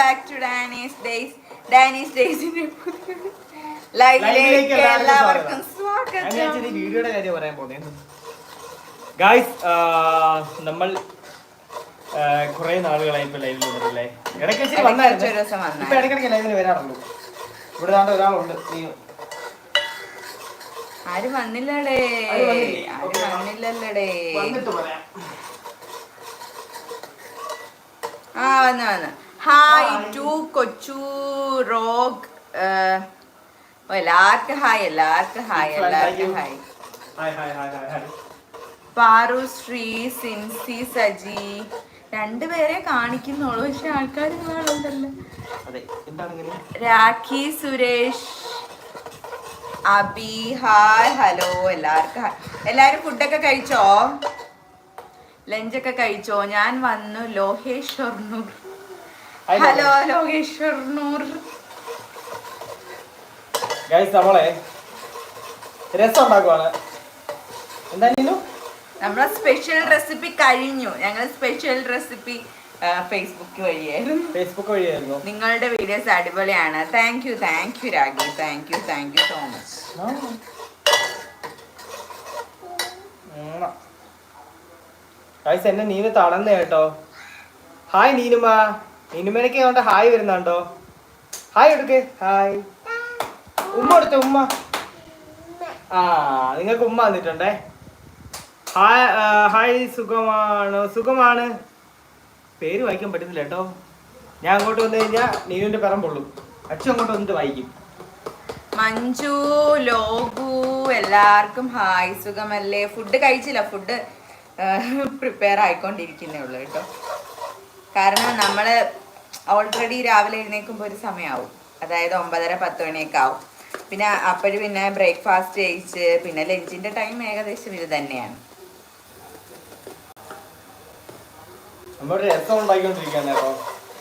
Back to Dani's Days Dani's ഡേയ്സിന്റെ ലൈവിലേക്ക് എല്ലാവർക്കും സ്വാഗതം. വീഡിയോയുടെ കാര്യം പറയാൻ പോകുന്നത് ഗായ്സ് നമ്മൾ കുറെ നാളുകളായി ഇപ്പൊ ലൈവിൽ വന്നിട്ടില്ലേ ഇടയ്ക്ക് വെച്ചിട്ട് വന്നായിരുന്നു. ഇപ്പൊ ഇടയ്ക്കിടയ്ക്ക് ലൈവിൽ വരാറുള്ളൂ. ഇവിടെ ദാണ്ട് ഒരാളുണ്ട്. നീ ആരും വന്നില്ലടേ. ആരും വന്നില്ലേ? ആരും Okay. വന്നില്ലല്ലടേ. വന്നിട്ട് പറയാം. ആ വന്ന് വന്ന്. ഹായ് ടു കൊച്ചു റോഗ് എല്ലാവർക്കും ഹായ് എല്ലാവർക്കും ഹായ് എല്ലാവർക്കും ഹായ് പാറു ശ്രീ സിൻസി സജി രണ്ടുപേരെ കാണിക്കുന്നുള്ളൂ. പക്ഷെ ആൾക്കാർ കാണുന്നുണ്ടല്ലോ രാഖി സുരേഷ് അബി ഹായ് ഹലോ എല്ലാവർക്കും ഹായ് എല്ലാവരും ഫുഡൊക്കെ കഴിച്ചോ? ലഞ്ചൊക്കെ കഴിച്ചോ? ഞാൻ വന്നു ലോഹേശ്വർണൂർ Hi, ഹലോ ലോകേശ്വർണൂർ ഗായ്സ് നമ്മളെ രസം ഉണ്ടാക്കുവാണ് എന്തായാലും നമ്മളെ സ്പെഷ്യൽ റെസിപ്പി കഴിഞ്ഞു. ഞങ്ങൾ സ്പെഷ്യൽ റെസിപ്പി ഫേസ്ബുക്ക് വഴിയായിരുന്നു. ഫേസ്ബുക്ക് വഴിയായിരുന്നു. നിങ്ങളുടെ വീഡിയോസ് അടിപൊളിയാണ്. Thank you thank you Ragi. Thank you thank you so much guys എന്നെ നീന് തളർന്ന കേട്ടോ. ഹായ് നീനുമ നീനുമേനൊക്കെ കൊണ്ട് ഹായ് വരുന്നുണ്ടോ? ഹായ് എടുക്ക് ഹായ്. ഉമ്മ എടുത്ത ഉമ്മ? ആ നിങ്ങൾക്ക് ഉമ്മ വന്നിട്ടുണ്ടേ. ഹായ് ഹായ് സുഖമാണ്? സുഖമാണ്. പേര് വായിക്കാൻ പറ്റുന്നില്ല കേട്ടോ. ഞാൻ അങ്ങോട്ട് വന്നു കഴിഞ്ഞാൽ നീനുവിന്റെ പിറം പൊള്ളും. അച്ഛൻ അങ്ങോട്ട് വന്നിട്ട് വായിക്കും. മഞ്ജു ലോകു എല്ലാവർക്കും ഹായ്. സുഖമല്ലേ? ഫുഡ് കഴിച്ചില്ല ഫുഡ് പ്രിപ്പയർ ആയിക്കൊണ്ടിരിക്കുന്നേ ഉള്ളൂ കേട്ടോ. കാരണം നമ്മൾ ഓൾറെഡി രാവിലെ എഴുന്നേൽക്കുമ്പോൾ ഒരു സമയമാവും അതായത് ഒമ്പതര പത്ത് മണിയൊക്കെ ആവും. പിന്നെ അപ്പോഴും പിന്നെ ബ്രേക്ക്ഫാസ്റ്റ് കഴിച്ച് പിന്നെ ലഞ്ചിന്റെ ടൈം ഏകദേശം ഇത് തന്നെയാണ്.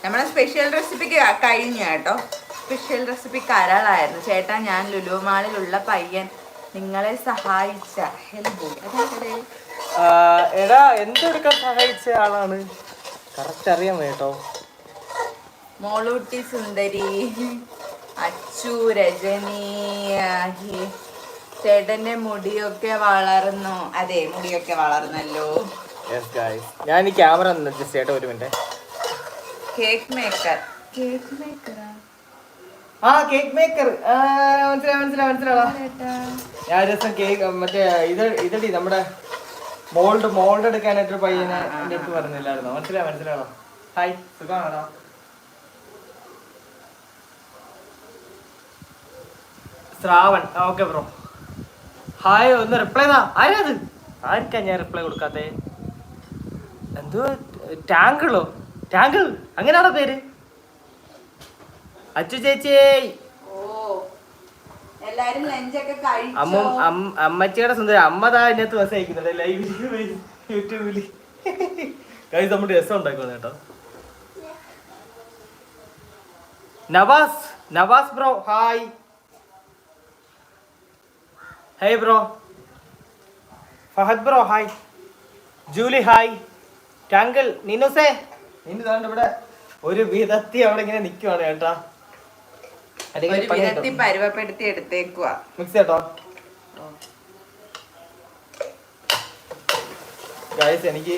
നമ്മുടെ സ്പെഷ്യൽ റെസിപ്പിക്ക് കഴിഞ്ഞു കേട്ടോ. സ്പെഷ്യൽ റെസിപ്പി കരളായിരുന്നു ചേട്ടാ ഞാൻ ലുലുമാളിലുള്ള പയ്യൻ നിങ്ങളെ സഹായിച്ച ഹെൽപ്പ് എടാ എന്തെടുക്കാൻ സഹായിച്ച ആളാണ്? കറക്റ്റ് അറിയാൻ കേട്ടോ. മോളൂട്ടി സുന്ദരി അച്ചു രജനി ചേട്ടന്റെ മുടിയൊക്കെ വളർന്നു. അതെ മുടിയൊക്കെ വളർന്നല്ലോ. ഞാൻ ഈ ക്യാമറ ഒന്ന് അഡ്ജസ്റ്റ് ചെയ്യട്ടെ ഒരു minute cake maker cake maker ആ? കേക്ക് മേക്കർ മനസ്സിലായി മനസ്സിലായി മനസ്സിലാവാ ഞാൻ ഒരു ദിവസം കേക്ക് മറ്റേ ഇത് ഇതടി നമ്മുടെ മോൾഡ് മോൾഡ് എടുക്കാനായിട്ട് ഒരു പയ്യനെ എന്റെ അടുത്ത് പറഞ്ഞില്ലായിരുന്നോ? മനസ്സിലായി മനസ്സിലാണോ ഹായ് സുഖമാണോ? ശ്രാവൺ. ഓക്കെ ബ്രോ ഹായ് ഒന്ന് റിപ്ലൈ താ ആരാത് ആർക്കാ ഞാൻ റിപ്ലൈ കൊടുക്കാത്തേ? എന്തോ ടാങ്കിളോ ടാങ്കിൾ അങ്ങനെയാണോ പേര്? അച്ചു ചേച്ചിയേ അമ്മ അമ്മച്ചിയുടെ സുന്ദര അമ്മ താ ഇതിനകത്ത് ബസ് അയക്കുന്നുണ്ട് ലൈവിൽ യൂട്യൂബിൽ കൈ നമ്മുടെ രസം ഉണ്ടാക്കുന്നു കേട്ടോ. Navas Navas bro hi hey bro Fahad bro hi Julie hi ടാങ്കൽ നിനുസേ നിന്നു താണ്ട് ഇവിടെ ഒരു വിധത്തി അവിടെ ഇങ്ങനെ നിൽക്കുവാണ് കേട്ടാ. പരുവപ്പെടുത്തി എടുത്തേക്കുവാ. മിക്സ് കേട്ടോ ഗായ്സ് എനിക്ക്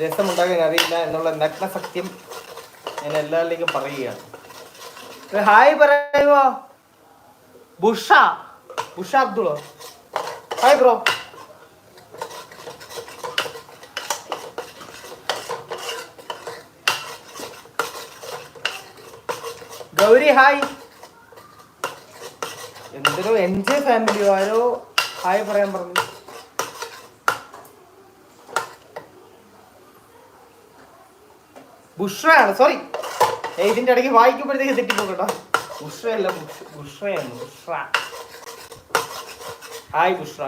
രസം ഉണ്ടാക്കാൻ അറിയില്ല എന്നുള്ള നഗ്ന സത്യം ഞാൻ എല്ലാവരിലേക്കും പറയുകയാണ്. ഹായ് പറയുമോ ബുഷ. ബുഷ അബ്ദുളോ ഹായ് ബ്രോ ഗൗരി ഹായ്. എന്തൊരു എൻജോയ് ഫാമിലിയോ ആരോ ഹായ് പറയാൻ പറഞ്ഞു. ബുഷ്രയാണ് സോറി ഇതിന്റെ ഇടയ്ക്ക് വായിക്കുമ്പോഴത്തേക്ക് തെറ്റിപ്പോകട്ടോ ബുഷ്രയല്ല ബുഷ് ബുഷ്രയാണ് ബുഷ്ര ഹായ് ബുഷ്ര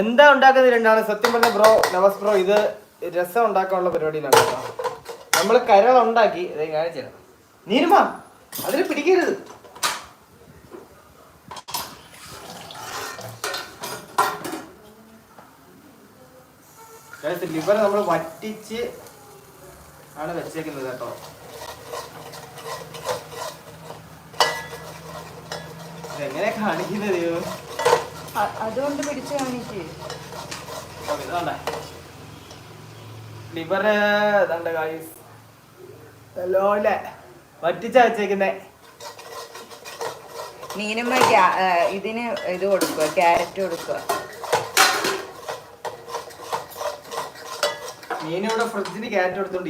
എന്താ ഉണ്ടാക്കുന്നത് രണ്ടാണ്? സത്യം പറഞ്ഞ ബ്രോ നവസ് ബ്രോ ഇത് രസം ഉണ്ടാക്കാനുള്ള പരിപാടിയിലാണ് നമ്മൾ കരൾ ഉണ്ടാക്കി കാണിച്ചു തരാം. നീരുമാ അതിന് പിടിക്കരുത്. ലിവർ നമ്മൾ വറ്റിച്ച് ആണ് വെച്ചേക്കുന്നത് കേട്ടോ. ഇതെങ്ങനെ കാണിക്കുന്നത് അതുകൊണ്ട് പിടിച്ച് കാണിക്ക്. ലിവർ ഇതാണ്ട് ഗായ്സ് നല്ലോലെ. വറ്റിച്ച വെച്ചേക്കുന്നേ. നീനമ്മ ക്യാ- ആ, ഇതിന് ഇത് കൊടുക്കുക ക്യാരറ്റ് കൊടുക്കുക.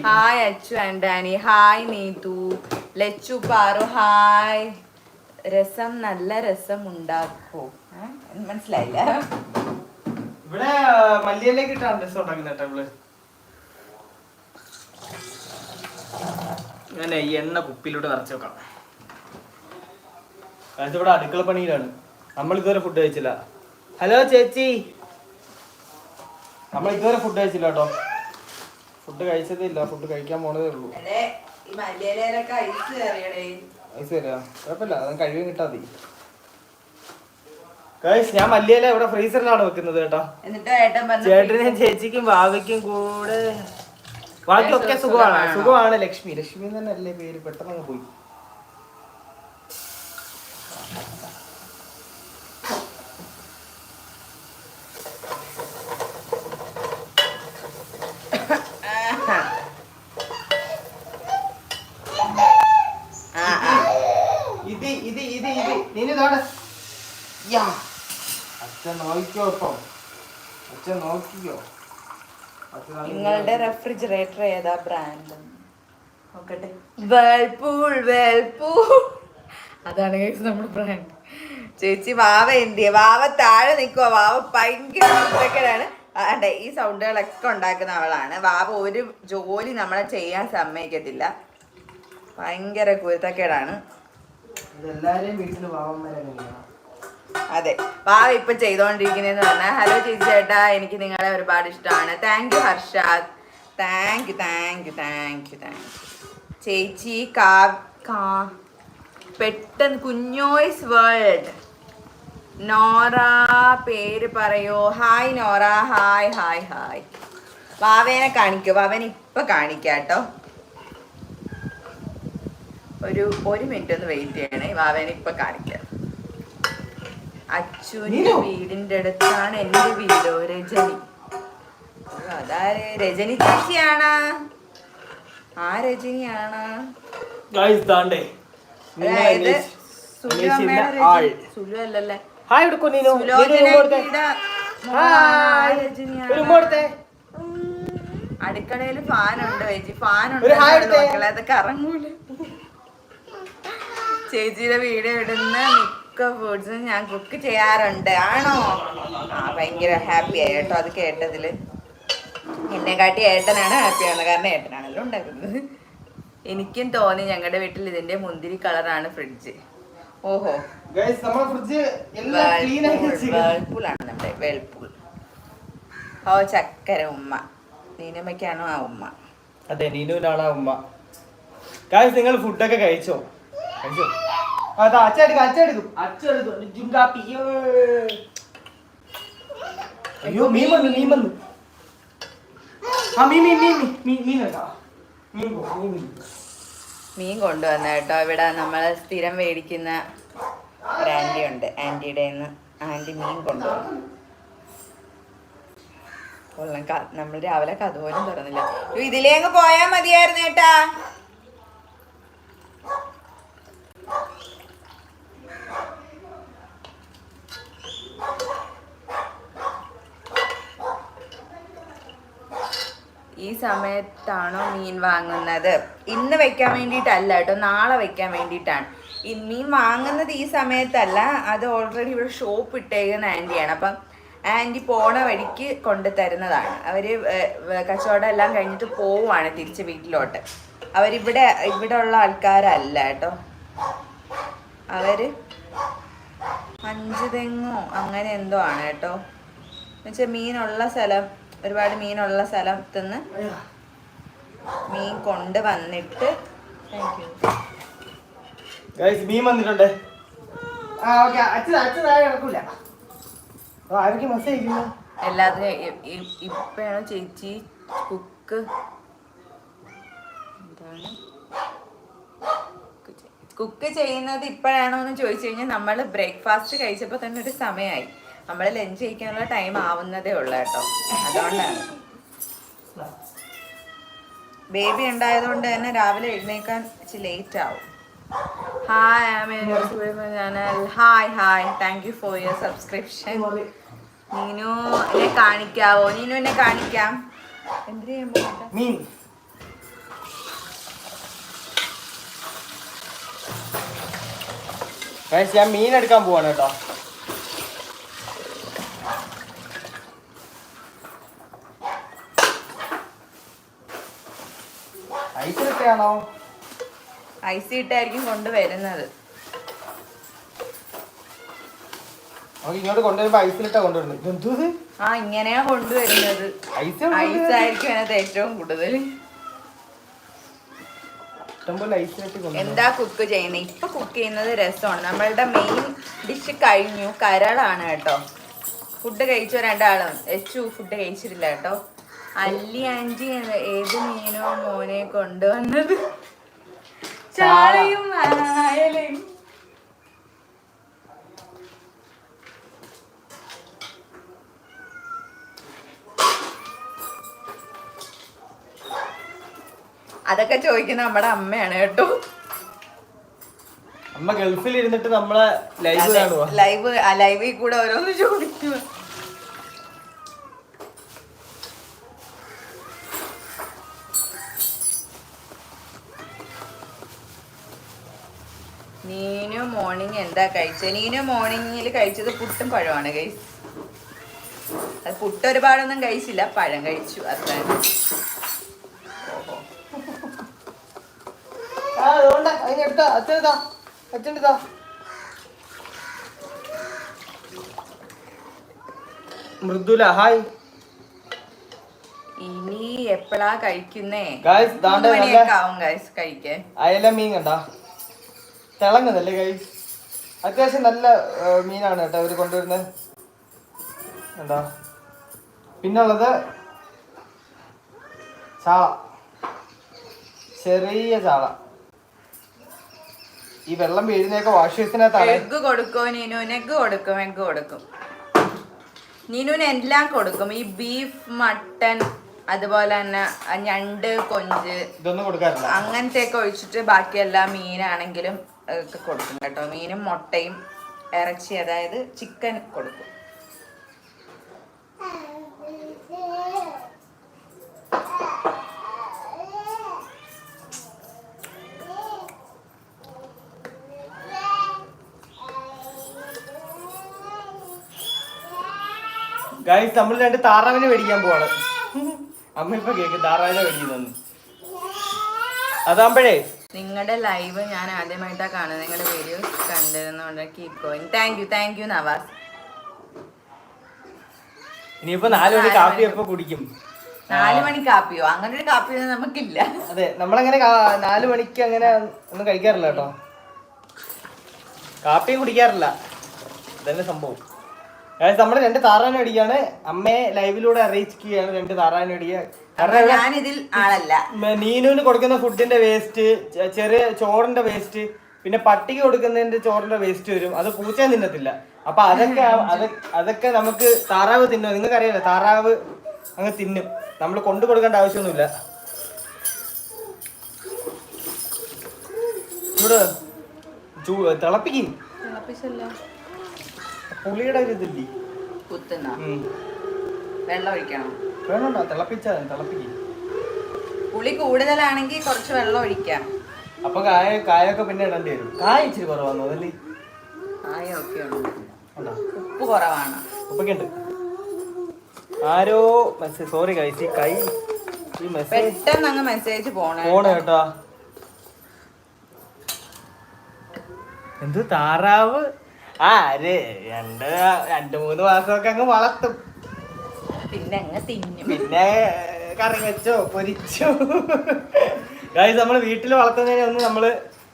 Hi Achu and Dani. Hi Neethu Lachu Paru hi. Rasam നല്ല രസം ഉണ്ടാക്കൂ? മനസ്സിലായില്ല? ഇവിടെ മല്ലിയിലേക്ക് ഇട്ടാണ് രസം ഉണ്ടാക്കുന്ന കേട്ടോ ഇവൾ ഈ എണ്ണ കുപ്പിയിലൂടെ നിറച്ച് വെക്കാം. ഇവിടെ അടുക്കള പണിയിലാണ്. നമ്മൾ ഇതുവരെ ഫുഡ് കഴിച്ചില്ല. ഹലോ ചേച്ചി. നമ്മൾ ഇതുവരെ ഫുഡ് കഴിച്ചില്ല കേട്ടോ. ഫുഡ് കഴിച്ചതേ ഇല്ല. ഫുഡ് കഴിക്കാൻ പോണതേ ഉള്ളൂ. അതെ തരാ കുഴപ്പമില്ല. അത് കഴിവ് കിട്ടാ ഞാൻ മല്ലിയില ഇവിടെ ഫ്രീസറിലാണ് വെക്കുന്നത് കേട്ടോ. എന്നിട്ട് ഏട്ടൻ പറഞ്ഞു ചേട്ടനും ചേച്ചിക്കും ഭാവിക്കും കൂടെ ബാക്കിയൊക്കെ സുഖമാണ്. സുഖമാണോ? സുഖമാണ് ലക്ഷ്മി. ലക്ഷ്മി തന്നെ അല്ലേ പേര്. പെട്ടെന്ന് അങ്ങ് പോയി ആ ആ ഇത് ഇത് ഇത് ഇത് നീന് ഇതോടെ യാ അച്ഛൻ നോക്കിയോ ഇപ്പം. അച്ഛൻ നോക്കിയോ നിങ്ങളുടെ റെഫ്രിജറേറ്റർ ഏതാ ബ്രാൻഡ് നോക്കട്ടെ. വേൾപൂൾ വേൾപൂൾ അതാണ് നമ്മുടെ ബ്രാൻഡ് ചേച്ചി വാവ എന്തിയ വാവ താഴെ നിൽക്കുക വാവ ഭയങ്കര അതെ ഈ സൗണ്ടുകളൊക്കെ ഉണ്ടാക്കുന്ന അവളാണ്. വാവ ഒരു ജോലി നമ്മളെ ചെയ്യാൻ സമ്മതിക്കത്തില്ല. ഭയങ്കര കുരുത്തക്കേടാണ്. ഇതെല്ലാരെയും വീട്ടിൽ പാവന്മാരാണ് അതെ. വാവ ഇപ്പൊ ചെയ്തോണ്ടിരിക്കുന്നതെന്ന് പറഞ്ഞാൽ ഹലോ ചേച്ചി ചേട്ടാ എനിക്ക് നിങ്ങളെ ഒരുപാട് ഇഷ്ടമാണ് thank you Harshad thank you thank you thank you thank you ചേച്ചി കാ കാ പെട്ടെന്ന് കുഞ്ഞോയ്സ് വേൾഡ്. നോറ പേര് പറയോ? Hi Nora. Hi hi hi വാവേനെ കാണിക്കോ. വാവേനെ ഇപ്പൊ കാണിക്കാട്ടോ ഒരു ഒരു മിനിറ്റ് ഒന്ന് വെയിറ്റ് ചെയ്യണേ. വാവേനെ ഇപ്പൊ കാണിക്കാം. അച്ചുവിന്റെ വീടിന്റെ അടുത്താണ് എന്റെ വീടോ രജനി. അതാര്? രജനി ചേച്ചിയാണ്? ആ രജനിയാണ്? അതായത് സുലു അമ്മയുടെ ആൾ. രജനി സുലു അല്ലല്ലേ? ഹായ് എടുക്കോ നീനു. അടുക്കളയിൽ ഫാനുണ്ട് ചേച്ചി. ഫാനുണ്ട് മക്കളെ. അത് കറങ്ങൂല. ചേച്ചിയുടെ വീട് ഇടുന്ന മിക്ക ഫുഡ്സും ഞാൻ കുക്ക് ചെയ്യാറുണ്ട്. ആണോ? ആ ഭയങ്കര ഹാപ്പി ആയി കേട്ടോ അത് കേട്ടതിൽ എന്നെ കാട്ടി ഏട്ടനാണ് ഹാപ്പി ആവുന്നത് കാരണം ഏട്ടനാണല്ലോ ഉണ്ടാക്കുന്നത്. എനിക്കും തോന്നി ഞങ്ങളുടെ വീട്ടിൽ ഇതിന്റെ മുന്തിരി കളറാണ് ഫ്രിഡ്ജ് ഓഹോ. വേൾപൂൾ ആണ് നമ്മുടെ വേൾപൂൾ ഓ ചക്കര ഉമ്മ. നീനമ്മയ്ക്കാണോ ആ ഉമ്മ? അതെ നീനുവിനാണ് ആ ഉമ്മ. ഗായ്സ് നിങ്ങൾ ഫുഡൊക്കെ കഴിച്ചോ? കഴിച്ചോ? അതാ അച്ചെടുക്കും അച്ചെടുക്കും അച്ചെടുക്കും ജുങ്കാപ്പി. അയ്യോ മീൻ വന്നു മീൻ വന്നു. ആ മീൻ മീൻ മീൻ മീൻ മീൻ മീൻ കേട്ടോ മീൻ മീൻ കൊണ്ടുവന്ന കേട്ടോ. ഇവിടെ നമ്മളെ സ്ഥിരം മേടിക്കുന്ന ഒരു ആന്റി ഉണ്ട്. ആന്റിയുടെ നിന്ന് ആന്റി മീൻ കൊണ്ടുവന്നു. കൊള്ളാം. നമ്മൾ രാവിലെ കഥ പോലും തുറന്നില്ല. ഇതിലേക്ക് ഇതിലേ അങ്ങ് പോയാ മതിയായിരുന്നു ഏട്ടാ ഈ സമയത്താണോ മീൻ വാങ്ങുന്നത്? ഇന്ന് വെക്കാൻ വേണ്ടിയിട്ടല്ല കേട്ടോ നാളെ വെക്കാൻ വേണ്ടിയിട്ടാണ്. ഈ മീൻ വാങ്ങുന്നത് ഈ സമയത്തല്ല അത് ഓൾറെഡി ഇവിടെ ഷോപ്പ് ഇട്ടേക്കുന്ന ആന്റിയാണ് അപ്പം ആന്റി പോണ വഴിക്ക് കൊണ്ട് തരുന്നതാണ്. അവർ കച്ചവടം എല്ലാം കഴിഞ്ഞിട്ട് പോവുകയാണ് തിരിച്ച് വീട്ടിലോട്ട്. അവരിവിടെ ഇവിടെ ഉള്ള ആൾക്കാരല്ല കേട്ടോ. അവർ അഞ്ച് തെങ്ങോ അങ്ങനെ എന്തോ ആണ് കേട്ടോ. എന്നുവെച്ചാൽ മീനുള്ള സ്ഥലം ഒരുപാട് മീനുള്ള സ്ഥലത്ത് നിന്ന് മീൻ കൊണ്ട് വന്നിട്ട് താങ്ക് യു മീൻ വന്നിട്ടുണ്ട്. എല്ലാത്തിനും ഇപ്പഴാണ് ചേച്ചി കുക്ക് കുക്ക് ചെയ്യുന്നത് ഇപ്പോഴാണോ എന്ന് ചോദിച്ചു കഴിഞ്ഞാൽ നമ്മൾ ബ്രേക്ക്ഫാസ്റ്റ് കഴിച്ചപ്പോൾ തന്നെ ഒരു സമയമായി. നമ്മൾ ലഞ്ച് കഴിക്കാനുള്ള ടൈം ആവുന്നതേ ഉള്ളു കേട്ടോ. അതുകൊണ്ടാണ്. ബേബി ഉണ്ടായതുകൊണ്ട് തന്നെ രാവിലെ എഴുന്നേക്കാൻ ഇച്ചിരി ലേറ്റ് ആവും. Hi channel hi hi thank you for your subscription Neenu എന്നെ കാണിക്കാവോ? നീനു എന്നെ കാണിക്കാം. എന്തിനു മീൻ ഞാൻ മീൻ എടുക്കാൻ പോവാണ് കേട്ടോ. ഐസ് കിട്ടിയാണോ ഐസ് ഇട്ടായിരിക്കും കൊണ്ടുവരുന്നത്. ഇങ്ങോട്ട് കൊണ്ടുവരുമ്പോ ഐസിലിട്ടാ കൊണ്ടുവരുന്നത്. ആ ഇങ്ങനെയാ കൊണ്ടുവരുന്നത്. ഐസ് ആയിരിക്കും അതിനകത്ത് ഏറ്റവും കൂടുതൽ. എന്താ കുക്ക് ചെയ്യുന്നത് ഇപ്പൊ കുക്ക് ചെയ്യുന്നത് രസമാണ്. നമ്മളുടെ മെയിൻ ഡിഷ് കഴിഞ്ഞു. കരളാണ് കേട്ടോ. ഫുഡ് കഴിച്ചോ രണ്ടാളും? എച്ചു ഫുഡ് കഴിച്ചിട്ടില്ല കേട്ടോ. അല്ലി ആന്റി ഏത് മീനോ മോനെ കൊണ്ടുവന്നത്? ചാളയും അയലയും അതൊക്കെ ചോദിക്കുന്ന നമ്മുടെ അമ്മയാണ് കേട്ടോ. അമ്മ ഗൾഫിൽ ഇരുന്നിട്ട് നമ്മളെ ലൈവ് കാണുവാ. ലൈവ് ലൈവിൽ കൂടെ ഓരോന്ന് ചോദിക്കുക നീനു മോർണിംഗ് എന്താ കഴിച്ചത് നീനു മോർണിംഗിൽ കഴിച്ചത് പുട്ടും പഴമാണ് കഴിച്ചു അത് പുട്ട് ഒരുപാടൊന്നും കഴിച്ചില്ല പഴം കഴിച്ചു അതാണ് ആ അതുകൊണ്ട് അതിനെടുത്താ അച്ഛനെടുത്താ അച്ഛനെടുത്താ മൃദുല ഹായ്. ഇനി എപ്പോഴാ കഴിക്കുന്നേ? ഗായ്സ് ദാണ്ടെ നല്ല- ആവും ഗൈസ് കഴിക്കാൻ. അയല മീൻ കണ്ടാ? തിളങ്ങുന്നല്ലേ ഗൈസ് അത്യാവശ്യം നല്ല മീനാണ് കേട്ടോ ഇവർ കൊണ്ടുവരുന്നത് കണ്ടാ? പിന്നുള്ളത് ചാള. ചെറിയ ചാള. ഈ വെള്ളം വീഴുന്നൊക്കെ വാഷ് ബേസിനകത്താണ് എഗ് കൊടുക്കും നീനുവിന് എഗ് കൊടുക്കും എഗ് കൊടുക്കും. നീനുവിന് എല്ലാം കൊടുക്കും. ഈ ബീഫ് മട്ടൺ അതുപോലെ തന്നെ ഞണ്ട് കൊഞ്ച് ഇതൊന്നും കൊടുക്കാറില്ല. അങ്ങനത്തെ ഒക്കെ ഒഴിച്ചിട്ട് ബാക്കിയെല്ലാം മീനാണെങ്കിലും ഒക്കെ കൊടുക്കും കേട്ടോ. മീനും മുട്ടയും ഇറച്ചി അതായത് ചിക്കൻ കൊടുക്കും. ഗൈസ് നമ്മൾ രണ്ട് താറാവിനെ മേടിക്കാൻ പോവാണ്. അമ്മ ഇപ്പൊ കേക്ക് താറാവിനെ മേടിക്കുന്നു അതാകുമ്പോഴേ നിങ്ങളുടെ ലൈവ് ഞാൻ ആദ്യമായിട്ടാണ് കാണുന്നത്. നിങ്ങളുടെ videos കണ്ടിരുന്നോണ്ട് keep going thank you thank you Navas. ഇനിയിപ്പോ നാല് മണി കാപ്പി എപ്പോ കുടിക്കും. നാല് മണി കാപ്പിയോ? അങ്ങനെ ഒരു കാപ്പി നമുക്കില്ല. അതെ നമ്മളങ്ങനെ നാലു മണിക്ക് അങ്ങനെ ഒന്നും കഴിക്കാറില്ല കേട്ടോ. കാപ്പിയും കുടിക്കാറില്ല. ഇതന്നെ സംഭവം. നമ്മൾ രണ്ട് താറാവിനെ മേടിക്കാണ് അമ്മയെ ലൈവിലൂടെ അറിയിക്കുകയാണ് രണ്ട് ഇവിടെ ഞാനിതിൽ ആളല്ല. നീനുവിന് കൊടുക്കുന്ന ഫുഡിന്റെ വേസ്റ്റ് ചെറിയ ചോറിന്റെ വേസ്റ്റ് പിന്നെ പട്ടിക്ക് കൊടുക്കുന്നതിന്റെ ചോറിന്റെ വേസ്റ്റ് വരും. അത് പൂച്ച തിന്നത്തില്ല. അപ്പൊ അതൊക്കെ അതൊക്കെ നമുക്ക് താറാവ് തിന്നും? നിങ്ങൾക്ക് അറിയാലോ താറാവ് അങ്ങ് തിന്നും. നമ്മൾ കൊണ്ടു കൊടുക്കേണ്ട ആവശ്യമൊന്നുമില്ല. ചൂട് തിളപ്പിക്കും. തിളപ്പിച്ചല്ലോ. പുളിയുടെ ഒരു ഇതില്ലേ കുത്തുന്ന. വെള്ളം ഒഴിക്കണം. വേണോ തിളപ്പിച്ചാ തിളപ്പിക്കും. പുളി കൂടുതലാണെങ്കിൽ കുറച്ച് വെള്ളം ഒഴിക്കാം. അപ്പൊ കായ കായൊക്കെ പിന്നെ ഇടേണ്ടി വരും. കായ ഇച്ചിരി കുറവാണ് അതല്ലേ? കായ ഒക്കെ ഉണ്ട്? ഉപ്പ് കുറവാണ്. ഉപ്പൊക്കെ ഉണ്ട് ആരോ മെസ്സേജ് സോറി കൈസ് ഈ കൈ ഈ മെസ്സേജ് പെട്ടെന്ന് അങ്ങ് മെസ്സേജ് പോണേ പോണേ കേട്ടോ. എന്ത് താറാവ്? ആ അരെ രണ്ട് രണ്ട് മൂന്ന് മാസമൊക്കെ അങ്ങ് വളർത്തും. പിന്നെ അങ്ങ് തിന്നും. പിന്നെ കറി വെച്ചോ പൊരിച്ചോ. ഗൈസ് നമ്മൾ വീട്ടിൽ വളർത്തുന്നതിനെ ഒന്നും നമ്മൾ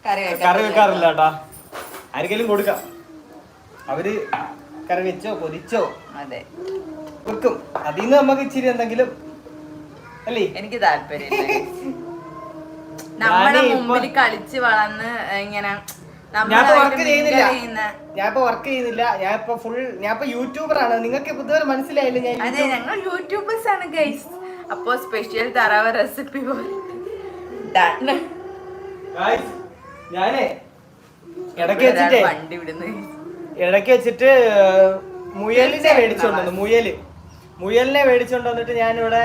കറി വെക്കാറില്ല. കേട്ടാ. ആർക്കെങ്കിലും കൊടുക്കാം. അവർ കറി വെച്ചോ പൊരിച്ചോ. അതെ. വെക്കും അതിൽ നിന്ന് നമുക്ക് ഇച്ചിരി എന്തെങ്കിലും അല്ലേ? എനിക്ക് താല്പര്യം നമ്മുടെ മുമ്പിൽ കളിച്ച് വളർന്ന് ഇങ്ങനെ ഞാൻ വർക്ക് ചെയ്യുന്നില്ല. ഇപ്പൊ വർക്ക് ചെയ്യുന്നില്ല ഞാൻ ഇപ്പൊ ഫുൾ ഞാൻ ഇപ്പൊ യൂട്യൂബർ ആണ്. നിങ്ങൾക്ക് ഇതുവരെ മനസ്സിലായില്ല ഞാൻ അതെ ഞങ്ങൾ യൂട്യൂബേഴ്സ് ആണ് ഗൈസ് അപ്പോ സ്പെഷ്യൽ തറവ റെസിപ്പി പോലെ. ഞാനേ ഇടയ്ക്ക് വെച്ചിട്ടേ വണ്ടി വിടുന്നു. ഇടയ്ക്ക് വെച്ചിട്ട് മുയലിനെ മേടിച്ചോണ്ടു മുയൽ. മുയലിനെ മേടിച്ചോണ്ട് വന്നിട്ട് ഞാനിവിടെ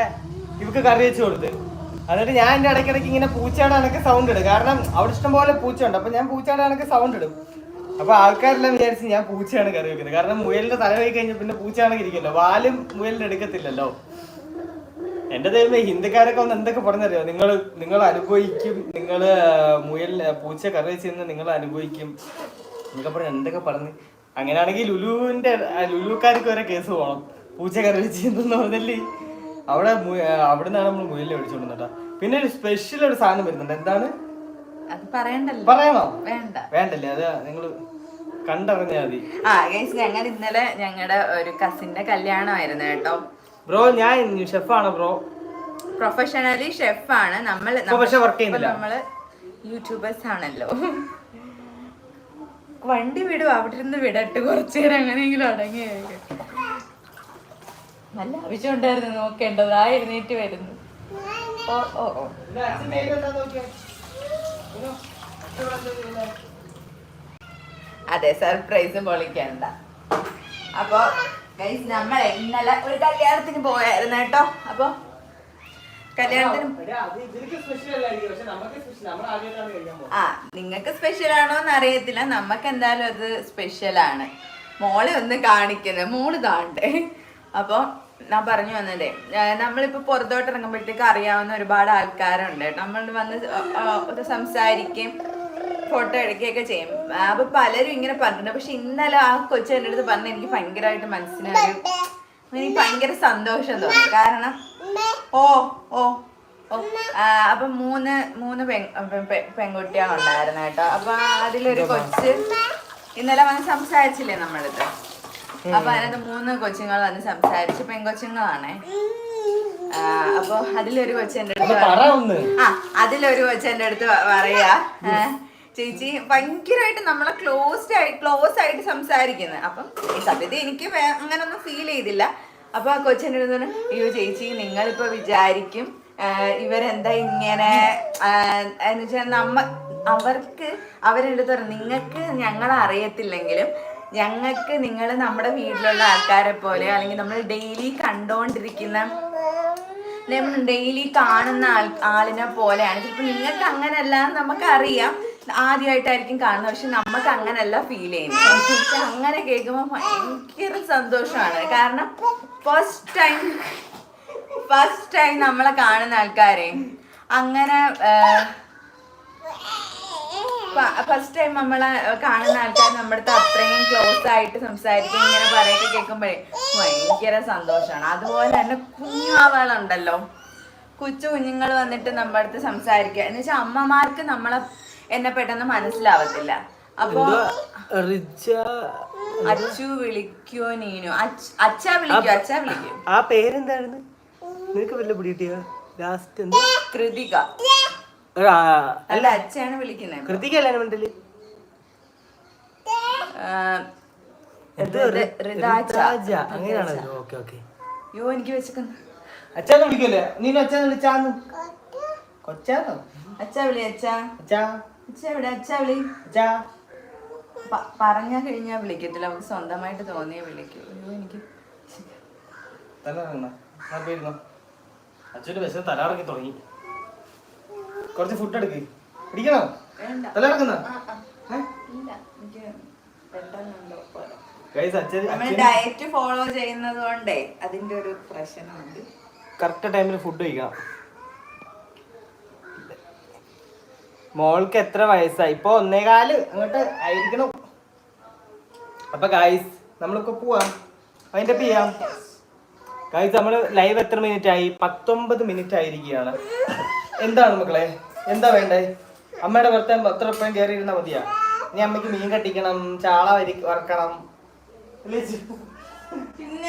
ഇവക്ക് കറി വെച്ച് കൊടുത്ത്. എന്നിട്ട് ഞാൻ എന്റെ ഇടയ്ക്കിടയ്ക്ക് ഇങ്ങനെ പൂച്ചയുടെ കണക്ക് സൗണ്ട് ഇടും. കാരണം അവിടെ ഇഷ്ടംപോലെ പൂച്ച ഉണ്ട് അപ്പൊ ഞാൻ പൂച്ചയുടെ കണക്ക് സൗണ്ട് ഇടും. അപ്പൊ ആൾക്കാരെല്ലാം വിചാരിച്ച് ഞാൻ പൂച്ചയാണ് കറി വെക്കുന്നത്. കാരണം മുയലിന്റെ തല പോയി കഴിഞ്ഞാൽ പിന്നെ പൂച്ചയാണെങ്കിൽ ഇരിക്കല്ലോ. വാലും മുയലിന്റെ എടുക്കത്തില്ലല്ലോ. എന്റെ ദൈവമേ ഹിന്ദുക്കാരൊക്കെ ഒന്ന് എന്തൊക്കെ പറഞ്ഞറിയോ? നിങ്ങൾ നിങ്ങൾ അനുഭവിക്കും. നിങ്ങൾ മുയൽ പൂച്ച കറി വെച്ച് നിന്ന് നിങ്ങൾ അനുഭവിക്കും. എന്നൊക്കെ പറഞ്ഞു എന്തൊക്കെ പറഞ്ഞ്. അങ്ങനെയാണെങ്കിൽ ലുലുവിന്റെ ലുലുക്കാർക്ക് വരെ കേസ് പോകണം പൂച്ച കറി വെച്ച് എന്ന് പറഞ്ഞല്ലേ? അവിടെ അവിടെ നിന്നാണ് നമ്മൾ മുയലിനെ മേടിച്ചോണ്ട് വന്നിട്ടാ പിന്നെ ഒരു സ്പെഷ്യൽ ഒരു സാധനം വരുന്നുണ്ട്. എന്താണ്? പറയണോ വേണ്ട. വേണ്ടല്ലേ? അത് നിങ്ങൾ കണ്ടറിഞ്ഞാൽ മതി. ആ ഗൈസ് ഞങ്ങൾ ഇന്നലെ ഞങ്ങളുടെ ഒരു കസിന്റെ കല്യാണമായിരുന്നു കേട്ടോ. ബ്രോ ഞാൻ ഷെഫാണ് ബ്രോ? പ്രൊഫഷണലി ഷെഫാണ് നമ്മൾ. നമ്മൾ യൂട്യൂബേഴ്സ് ആണല്ലോ. വണ്ടി വിടും അവിടെ ഇരുന്ന് വിടട്ട് കുറച്ചു നേരം അങ്ങനെയെങ്കിലും അടങ്ങി നല്ല ആവശ്യം ഉണ്ടായിരുന്നു നോക്കേണ്ടത്. ആ എഴുന്നേറ്റ് വരുന്നു. ഓ ഓ ഓ. അതെ സർപ്രൈസ് പൊളിക്കണ്ട. അപ്പൊ ഗൈസ് നമ്മൾ ഇന്നലെ ഒരു കല്യാണത്തിന് പോയായിരുന്നു കേട്ടോ. അപ്പൊ കല്യാണത്തിന് ആ നിങ്ങൾക്ക് സ്പെഷ്യൽ ആണോ എന്ന് അറിയത്തില്ല നമുക്ക് എന്തായാലും അത് സ്പെഷ്യൽ ആണ്. മോളെ ഒന്ന് കാണിക്കുന്നത് മോൾ താണ്ടേ അപ്പോൾ ഞാൻ പറഞ്ഞു വന്നതേ. നമ്മളിപ്പോ പുറത്തോട്ട് ഇറങ്ങുമ്പോഴത്തേക്ക് അറിയാവുന്ന ഒരുപാട് ആൾക്കാരുണ്ട് നമ്മൾ വന്ന് സംസാരിക്കുകയും ഫോട്ടോ എടുക്കുകയൊക്കെ ചെയ്യും. അപ്പൊ പലരും ഇങ്ങനെ പറഞ്ഞിട്ടുണ്ട്. പക്ഷെ ഇന്നലെ ആ കൊച്ചു എന്റെ അടുത്ത് പറഞ്ഞ എനിക്ക് ഭയങ്കരമായിട്ട് മനസ്സിലായി എനിക്ക് ഭയങ്കര സന്തോഷം തോന്നി. കാരണം ഓ ഓ ഓ അപ്പൊ മൂന്ന് മൂന്ന് പെൺകുട്ടികളുണ്ടായിരുന്നു കേട്ടോ. അപ്പൊ അതിലൊരു കൊച്ച് ഇന്നലെ വന്ന് സംസാരിച്ചില്ലേ നമ്മളടുത്ത്? അപ്പൊ അതിനകത്ത് മൂന്ന് കൊച്ചുങ്ങൾ വന്ന് സംസാരിച്ചു. പെൺകൊച്ചുങ്ങളാണേ. അപ്പൊ അതിലൊരു കൊച്ചു എന്റെ അടുത്ത് ആ അതിലൊരു കൊച്ചു എന്റെ അടുത്ത് പറയാ. ചേച്ചി ഭയങ്കരമായിട്ട് നമ്മളെ ക്ലോസ്ഡ് ആയി ക്ലോസ് ആയിട്ട് സംസാരിക്കുന്നത് അപ്പം ഈ സത്യത്തിൽ എനിക്ക് അങ്ങനൊന്നും ഫീൽ ചെയ്തില്ല. അപ്പൊ ആ കൊച്ചിന്റെ അടുത്ത് പറഞ്ഞു, അയ്യോ ചേച്ചി നിങ്ങളിപ്പോ വിചാരിക്കും ഇവരെന്താ ഇങ്ങനെ എന്നുവെച്ചാൽ എന്ന് വെച്ചാൽ നമ്മ അവർക്ക് അവരെടുത്ത് പറഞ്ഞു നിങ്ങൾക്ക് ഞങ്ങളെ അറിയത്തില്ലെങ്കിലും ഞങ്ങൾക്ക് നിങ്ങൾ നമ്മുടെ വീട്ടിലുള്ള ആൾക്കാരെ പോലെ അല്ലെങ്കിൽ നമ്മൾ ഡെയിലി കണ്ടുകൊണ്ടിരിക്കുന്ന നമ്മൾ ഡെയിലി കാണുന്ന ആൾ ആളിനെ പോലെയാണ്. ചിലപ്പോൾ നിങ്ങൾക്ക് അങ്ങനല്ല എന്ന് നമുക്കറിയാം. ആദ്യമായിട്ടായിരിക്കും കാണുന്നത്. പക്ഷെ നമുക്ക് അങ്ങനല്ല ഫീൽ ചെയ്യുന്നത്. അങ്ങനെ കേൾക്കുമ്പോൾ ഭയങ്കര സന്തോഷമാണ്. കാരണം ഫസ്റ്റ് ടൈം ഫസ്റ്റ് ടൈം നമ്മളെ കാണുന്ന ആൾക്കാരെ അങ്ങനെ ഫസ്റ്റ് ടൈം നമ്മളെ കാണുന്ന ആൾക്കാർ നമ്മുടെ അടുത്ത് അത്രയും ക്ലോസ് ആയിട്ട് സംസാരിക്കും ഇങ്ങനെ പറയൊക്കെ കേൾക്കുമ്പോഴേ ഭയങ്കര സന്തോഷമാണ് അതുപോലെ തന്നെ കുഞ്ഞുവാളുണ്ടല്ലോ കൊച്ചു കുഞ്ഞുങ്ങൾ വന്നിട്ട് നമ്മുടെ അടുത്ത് സംസാരിക്കുക. എന്ന് വെച്ചാൽ അമ്മമാർക്ക് നമ്മളെ എന്നെ പെട്ടെന്ന് മനസ്സിലാവത്തില്ല. അപ്പൊ അച്ചു വിളിക്കോ നീനു? അച്ഛ വിളിക്കോ അച്ഛ വിളിക്കോ ആ പേരെന്തായിരുന്നു? നിനക്ക് വല്ല പിടികിട്ടിയോ? ലാസ്റ്റ് എന്താ? കൃതിക. അല്ല അച്ഛയാണ് വിളിക്കുന്നത് കൃതികല്ലേ മെന്റലി എന്ത് അങ്ങനെയാണല്ലോ ഓക്കെ ഓക്കെ. യോ എനിക്ക് വെച്ചേക്കുന്നു. അച്ഛാന്ന് വിളിക്കല്ലേ? നീ വിളിച്ചാന്ന്. കൊച്ചാന്നോ? അച്ഛാ വിളി അച്ഛാ. അച്ഛാ. അച്ഛ ഇവിടെ അച്ഛ വിളി. അച്ഛാ. പറഞ്ഞാ കഴിഞ്ഞാ വിളിക്കത്തില്ല. നമുക്ക് സ്വന്തമായിട്ട് തോന്നിയ വിളിക്കൂ. അയ്യോ എനിക്ക് തല അച്ഛന്റെ വിശന്ന് തലയിറങ്ങി തുടങ്ങി. കുറച്ച് ഫുഡ് എടുക്ക്. പിടിക്കണോ? വേണ്ട. തല ഇറങ്ങുന്ന ആ, ആ. ഇല്ല എനിക്ക് പെട്ടെന്നുണ്ടോ പോലെ ഗൈസ് അച്ഛൻ നമ്മൾ ഡയറ്റ് ഫോളോ ചെയ്യുന്നത് കൊണ്ടേ അതിന്റെ ഒരു പ്രശ്നമുണ്ട്. കറക്റ്റ് ടൈമിൽ ഫുഡ് കഴിക്കണം. മോൾക്ക് എത്ര വയസ്സായി? ഇപ്പൊ ഒന്നേകാൽ അങ്ങോട്ട് ആയിരിക്കണം. അപ്പൊ ഗായ്സ് നമ്മളിപ്പോ പോവാം. അതിന്റെ ചെയ്യാം. ഗായ്സ് നമ്മൾ ലൈവ് എത്ര മിനിറ്റ് ആയി? പത്തൊമ്പത് മിനിറ്റ് ആയിരിക്കുകയാണ്. എന്താണ് മക്കളെ? എന്താ വേണ്ടേ? അമ്മയുടെ ഭർത്താൻ പത്ത് ഉറപ്പം കയറി ഇരുന്നാ മതിയാ? ഇനി അമ്മയ്ക്ക് മീൻ കട്ടിക്കണം ചാള വരി വറക്കണം.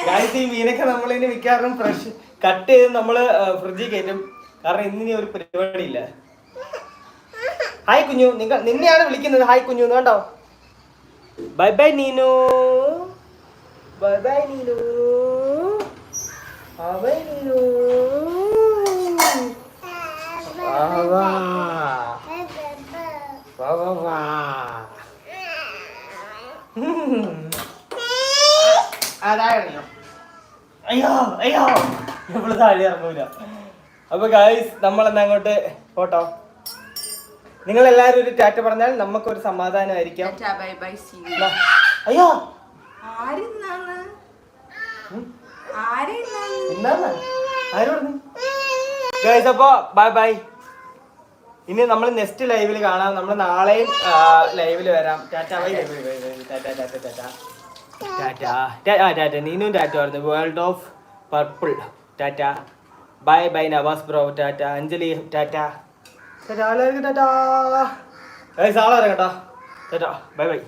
ഗായ്സ് ഈ മീനൊക്കെ നമ്മളിനി മിക്കവാറും ഫ്രഷ് കട്ട് ചെയ്ത് നമ്മൾ ഫ്രിഡ്ജിൽ കയറ്റും. കാരണം ഇന്നിനി ഒരു പരിപാടിയില്ല. ഹായ് കുഞ്ഞു. നിങ്ങൾ നിന്നെയാണ് വിളിക്കുന്നത്. ഹായ് കുഞ്ഞു. എന്ന് കണ്ടോ? Bye bye Neenu. Bye bye Neenu. Bye Neenu. വാ വാ. വാ വാ വാ. ഉം. അതാ അറിയോ അയ്യോ അയ്യോ. നമ്മൾ താഴെ ഇറങ്ങൂല. അപ്പൊ ഗായ്സ് നമ്മളെന്നാ അങ്ങോട്ട് പോട്ടോ? നിങ്ങൾ എല്ലാരും ഒരു ടാറ്റ പറഞ്ഞാൽ നമുക്ക് നമുക്കൊരു സമാധാനമായിരിക്കാം. അയ്യോ. ആര് അപ്പൊ ബൈ ബൈ ഇനി നമ്മൾ നെക്സ്റ്റ് ലൈവിൽ കാണാം. നമ്മൾ നാളെയും ലൈവിൽ വരാം. ടാറ്റ ബൈ ടാറ്റ നീനും ടാറ്റ പറഞ്ഞു world of purple tata. Bye bye Navas bro. Tata. Anjali tata. Tata tata? Tata bye bye.